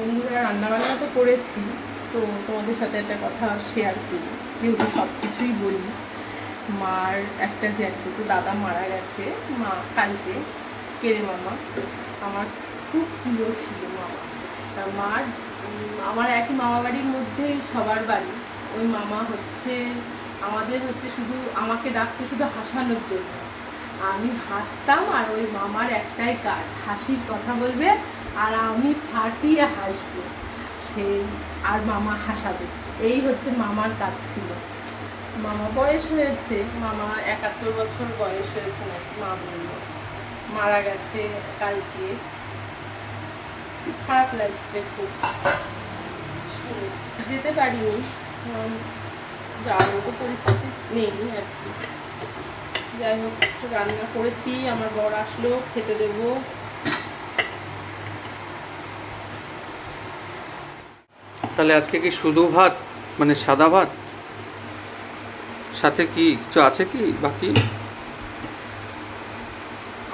বন্ধুরা, রান্নাবান্না তো করেছি, তো তোমাদের সাথে একটা কথা শেয়ার করি। যেহেতু সব কিছুই বলি, মার একটা জ্যাঠুতো দাদা মারা গেছে, মা কালকে কেড়ে মামা? আমার খুব প্রিয় ছিল মামা। তা মার, আমার একই মামা বাড়ির মধ্যেই সবার বাড়ি। ওই মামা হচ্ছে, আমাদের হচ্ছে শুধু, আমাকে ডাকতে শুধু হাসানোর জন্য। আমি হাসতাম আর ওই মামার একটাই কাজ, হাসির কথা বলবে আর আমি ফাটিয়ে হাসবো। সেই আর মামা হাসাবে। এই হচ্ছে মামার কাজ ছিল। মামা বয়স হয়েছে, মামা একাত্তর বছর বয়স হয়েছে নাকি, মা বলল। মারা গেছে কালকে। খারাপ লাগছে খুব। যেতে পারিনি। যাওয়ার পরিস্থিতি নেই আর কি। যাই হোক রান্না করেছি, আমার বর আসলো, খেতে দেবো। তাহলে আজকে কি শুধু ভাত? মানে সাদা ভাত? সাথে কি কিছু আছে কি বাকি?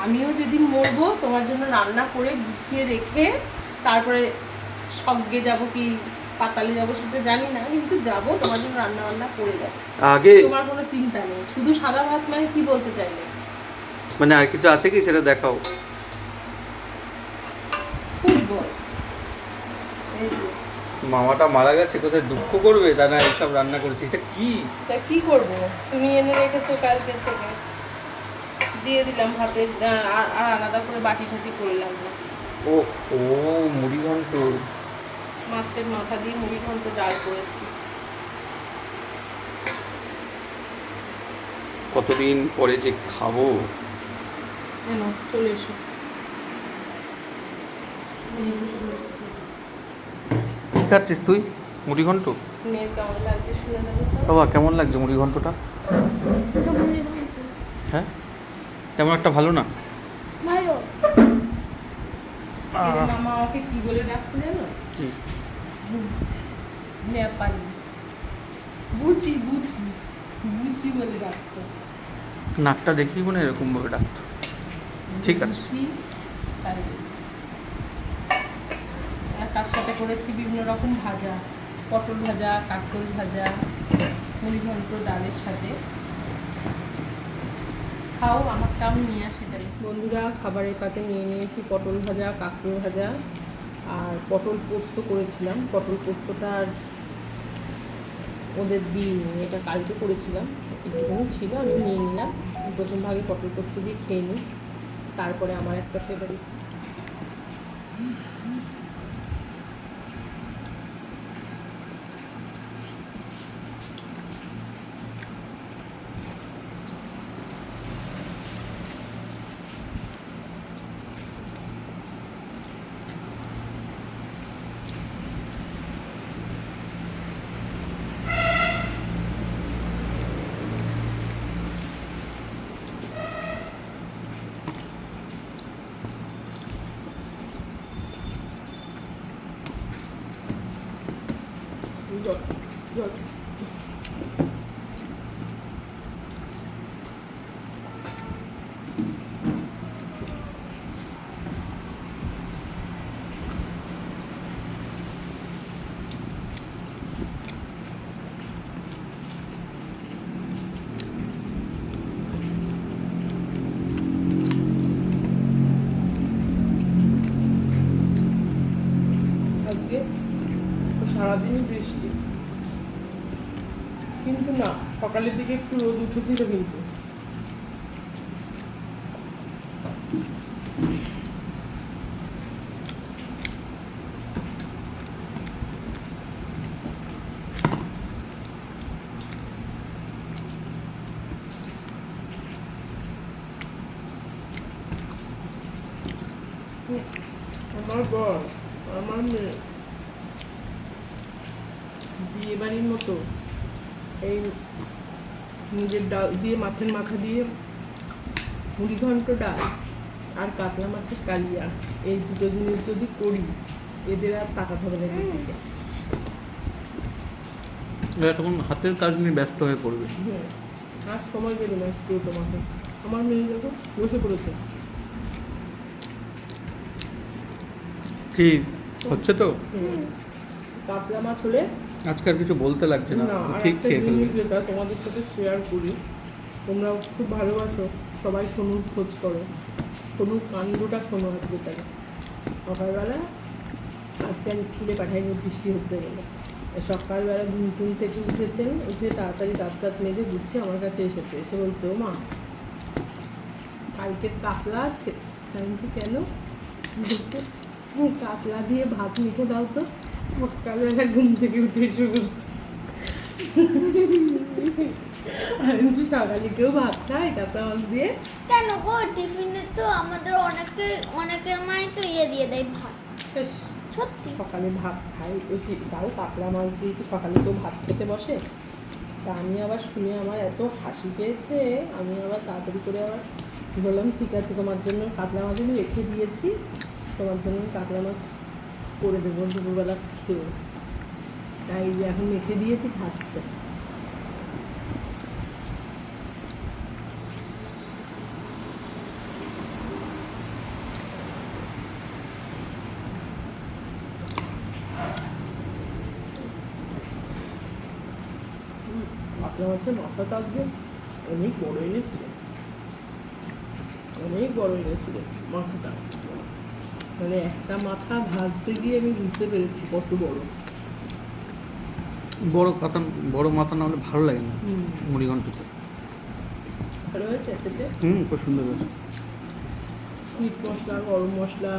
আমিও যেদিন মরবো তোমার জন্য রান্না করে গুছিয়ে রেখে তারপরে স্বর্গে যাব কি পাতালে যাব সেটা জানি না কিন্তু যাব তোমার জন্য রান্না বান্না করে যাব আগে তোমার কোনো চিন্তা নেই শুধু সাদা ভাত মানে কি বলতে চাইলে? মানে আর কিছু আছে কি সেটা দেখাও। ফুটবল। এই যে মামাটা মারা গেছে কোথায় দুঃখ করবে? তা না এইসব রান্না করেছি এটা কি? তা কি করব? তুমি এনে রেখেছো কালকে থেকে। দিয়ে দিলাম ভাতে আর আলাদা করে বাটি ঠাটি করলাম ও ও মুড়ি ঘন্ট। মাছের মাথা দিয়ে মুড়ি ঘন্ট ডাল করেছি। কতদিন পরে যে খাব? চলে এসো। খাচ্ছিস তুই? মুড়ি ঘন্ট বাবা কেমন লাগছে মুড়ি ঘন্টটা হ্যাঁ? তেমন একটা ভালো না? ভালো। আমাকে কি বলে ডাকতে জানো? বুঝি বুঝি বুঝি বলে ডাকতো। নাকটা দেখি মনে এরকম ভাবে ডাকতো। ঠিক আছে। সাথে করেছি বিভিন্ন রকম ভাজা। পটল ভাজা কাকল ভাজা মুড়ি ঘন্ট ডালের সাথে। খাও আমারটা আমি নিয়ে আসি তাহলে বন্ধুরা, খাবারের পাতে নিয়ে নিয়েছি পটল ভাজা কাঁকড় ভাজা, আর পটল পোস্ত করেছিলাম। পটল পোস্তটা আর ওদের দিইনি, এটা কালকে করেছিলাম। একটুখানি ছিল, আমি নিয়ে নিলাম। প্রথম ভাগে পটল পোস্ত দিয়ে খেয়ে নিই। তারপরে আমার একটা ফেভারিট সারাদিনই বৃষ্টি। কিন্তু না সকালের দিকে একটু রোদ উঠেছিল কিন্তু। আমার বর আমার মেয়ে বিয়ে বাড়ির মতো এই নিজের ডাল দিয়ে মাছের মাথা দিয়ে মুড়ি ঘন্ট ডাল আর কাতলা মাছের কালিয়া। এই দুটো জিনিস যদি করি এদের আর তাকাতে হবে না তখন হাতের কাজ নিয়ে ব্যস্ত হয়ে পড়বে। হুম আর সময় দেবে না একটু তোমাকে আমার মেয়ে দেখো বসে পড়েছে। কি হচ্ছে তো? কাতলা মাছ হলে আজকে আর কিছু বলতে লাগছে না ঠিক খেয়ে ফেলবে। যেটা তোমাদের সাথে শেয়ার করি তোমরা খুব ভালোবাসো সবাই সোনুর খোঁজ করো। সোনুর কাণ্ডটা শোনো আজকে তাই সকালবেলা আজকে আমি স্কুলে পাঠাইনি বৃষ্টি হচ্ছে বলে। সকালবেলা ঘুম টুম থেকে উঠেছেন উঠে তাড়াতাড়ি দাঁত দাঁত মেজে গুছিয়ে আমার কাছে এসেছে। এসে বলছে ও মা কালকের কাতলা আছে? আমি কেন? বলছে "হুম, কাতলা দিয়ে ভাত মেখে দাও তো। সকালবেলা ঘুম থেকে উঠে এসে বলছে। আমি বলছি, সকালে কেউ ভাত খায় কাতলা মাছ দিয়ে কেন গো? টিফিনে তো আমাদের অনেকে অনেকের মাই তো ইয়ে দিয়ে দেয় ভাত। সত্যি? সকালে ভাত খাই। ওই তাও কাতলা মাছ দিয়ে কি সকালে কেউ ভাত খেতে বসে। তা আমি আবার শুনে আমার এত হাসি পেয়েছে আমি আবার তাড়াতাড়ি করে আবার বললাম ঠিক আছে তোমার জন্য কাতলা মাছ আমি রেখে দিয়েছি। তোমার জন্য কাতলা মাছ করে দেবো, দুপুরবেলা খেয়ে তাই এখন রেখে দিয়েছি, খাচ্ছে। মাছের মাথাটা আজকে অনেক বড় এনেছিল। অনেক বড় এনেছিল মাথাটা। মানে একটা মাথা ভাজতে গিয়ে আমি বুঝতে পেরেছি কত বড়। বড় কাতা বড় মাথা না হলে ভালো লাগে না মুড়ি ঘন্টতে ভালো হয়েছে খেতে? হুম খুব সুন্দর হয়েছে। মিট মশলা গরম মশলা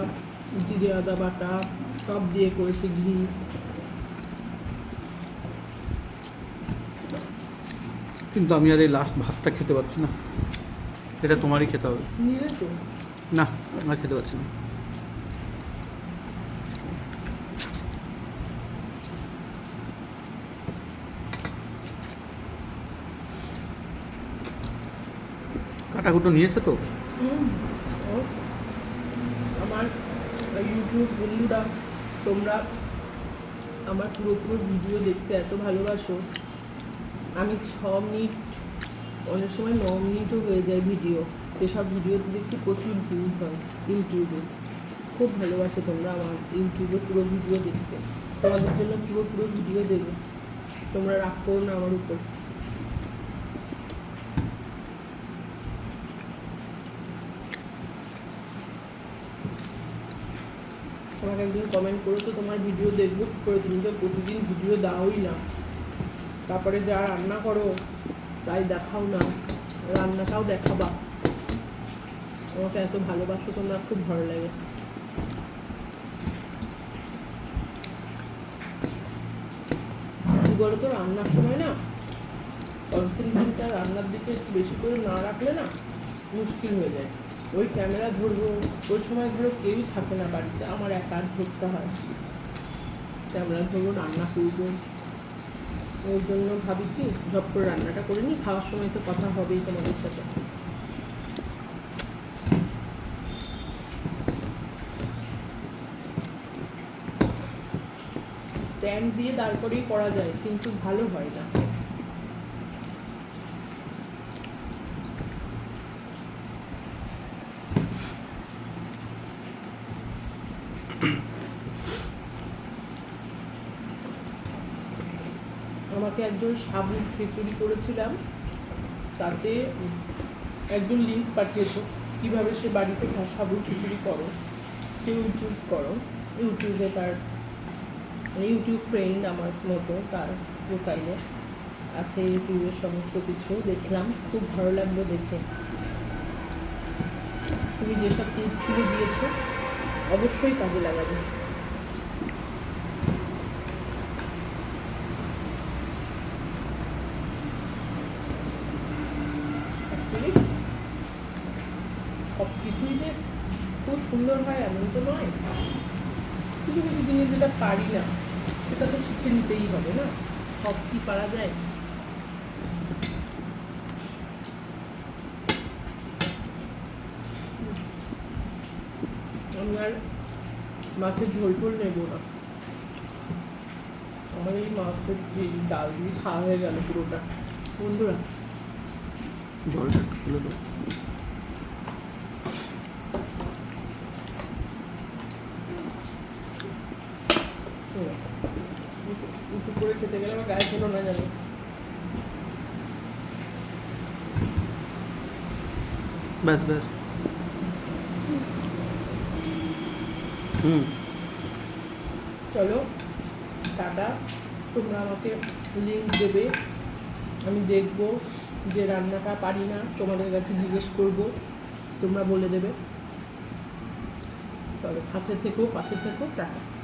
জিরে আদা বাটা সব দিয়ে করেছি ঘি। কিন্তু আমি আর এই লাস্ট ভাতটা খেতে পারছি না। এটা তোমারই খেতে হবে। না আমরা খেতে পারছি না। কাটাকুটো নিয়েছে তো? আমার ইউটিউব বন্ধুরা, তোমরা আমার পুরো পুরো ভিডিও দেখতে এত ভালোবাসো। আমি ছ মিনিট, অনেক সময় ন মিনিটও হয়ে যায় ভিডিও। সেসব ভিডিওতে দেখতে প্রচুর ভিউজ হয় ইউটিউবে। খুব ভালোবাসো তোমরা আমার ইউটিউবে পুরো ভিডিও দেখতে। তোমাদের জন্য পুরো পুরো ভিডিও দেবো। তোমরা রাগ করো না আমার উপর। আমাকে একদিন কমেন্ট করেছ, তোমার ভিডিও দেখব, কী করে তুমি তো প্রতিদিন ভিডিও দাওই না। তারপরে যা রান্না করো, তাই দেখাও না, রান্নাটাও দেখাবা। আমাকে এত ভালোবাসো তোমরা খুব ভালো লাগে। বলো তো রান্নার সময় না কনসেন্ট্রেশনটা রান্নার দিকে একটু বেশি করে না রাখলে না, মুশকিল হয়ে যায়। ওই ক্যামেরা ধরবো, ওই সময় ধরো কেউই থাকে না বাড়িতে, আমার একা ধরতে হয়। ক্যামেরা ধরবো, রান্না করব। ওই জন্য ভাবি কি, ঝপ করে রান্নাটা করে নিই, খাওয়ার সময় তো কথা হবেই তোমাদের সাথে। স্ট্যান্ড দিয়ে তারপরেই করা যায়, কিন্তু ভালো হয় না আমাকে একজন সাবুর খিচুড়ি করেছিলাম। তাতে একজন লিঙ্ক পাঠিয়েছো, কীভাবে সে বাড়িতে সাবুর খিচুড়ি করো সে ইউটিউব করো, ইউটিউবে তার, ইউটিউব ফ্রেন্ড আমার মতো, তার প্রোফাইলে আছে, ইউটিউবের সমস্ত কিছু দেখলাম, খুব ভালো লাগল দেখে। তুমি যেসব টিপসগুলো দিয়েছ, অবশ্যই কাজে লাগাবে Actually, সব কিছুই যে খুব সুন্দর হয় এমন তো নয় কিছু কিছু জিনিস যেটা পারি না, সেটা তো শিখে নিতেই হবে না? সব কি পারা যায়? আমি আর মাছের ঝোল টোল নেব না। আমার এই মাছের এই ডাল দিয়ে খাওয়া হয়ে গেল পুরোটা। বন্ধুরা একটু খুলে দাও হুম। উঁচু- উঁচু করে খেতে গেলে আমার গায়ে ছিল না জানি। ব্যাস ব্যাস। হুম। চলো টাটা। তোমরা আমাকে লিঙ্ক দেবে। আমি দেখব যে রান্নাটা পারি না তোমাদের কাছে জিজ্ঞেস করব। তোমরা বলে দেবে। তবে সাথে থেকো পাশে থেকো টাটা।